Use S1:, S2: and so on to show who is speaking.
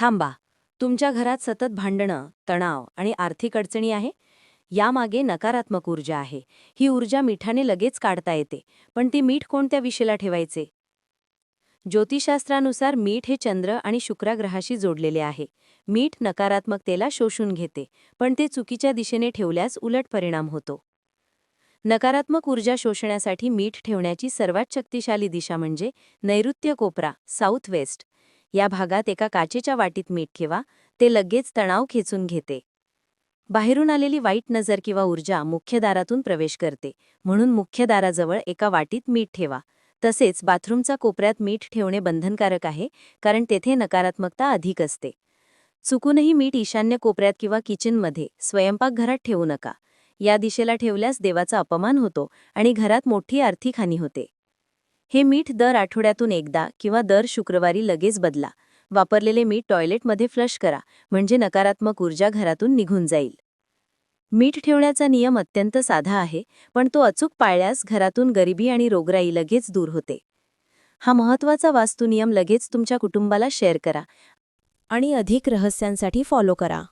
S1: थांबा. तुमच्या घरात सतत भांडणं तणाव आणि आर्थिक अडचणी आहे? यामागे नकारात्मक ऊर्जा आहे. ही ऊर्जा मिठाने लगेच काढता येते. पण ती मीठ कोणत्या विषेला ठेवायचे? ज्योतिषशास्त्रानुसार मीठ हे चंद्र आणि शुक्राग्रहाशी जोडलेले आहे. मीठ नकारात्मकतेला शोषून घेते पण ते चुकीच्या दिशेने ठेवल्यास उलट परिणाम होतो. नकारात्मक ऊर्जा शोषण्यासाठी मीठ ठेवण्याची सर्वात शक्तिशाली दिशा म्हणजे नैऋत्य कोपरा साऊथ वेस्ट या भागात एका काचेच्या वाटीत मीठ ठेवा ते लगेच तणाव खेचून घेते. बाहेरून आलेली वाईट नजर किंवा ऊर्जा मुख्य दारातून प्रवेश करते म्हणून मुख्य दाराजवळ एका वाटीत मीठ ठेवा. तसेच बाथरूमचा कोपऱ्यात मीठ ठेवणे बंधनकारक आहे कारण तेथे नकारात्मकता अधिक असते. चुकूनही मीठ ईशान्य कोपऱ्यात किंवा किचनमध्ये स्वयंपाकघरात ठेवू नका. या दिशेला ठेवल्यास देवाचा अपमान होतो आणि घरात मोठी आर्थिक हानी होते. हे मीठ दर आठवड्यातून एकदा किंवा दर शुक्रवारी लगेच बदला. वापरलेले मीठ टॉयलेटमध्ये फ्लश करा म्हणजे नकारात्मक ऊर्जा घरातून निघून जाईल. मीठ ठेवण्याचा नियम अत्यंत साधा आहे पण तो अचूक पाळल्यास घरातून गरिबी आणि रोगराई लगेच दूर होते. हा महत्त्वाचा वास्तुनियम लगेच तुमच्या कुटुंबाला शेअर करा आणि अधिक रहस्यांसाठी फॉलो करा.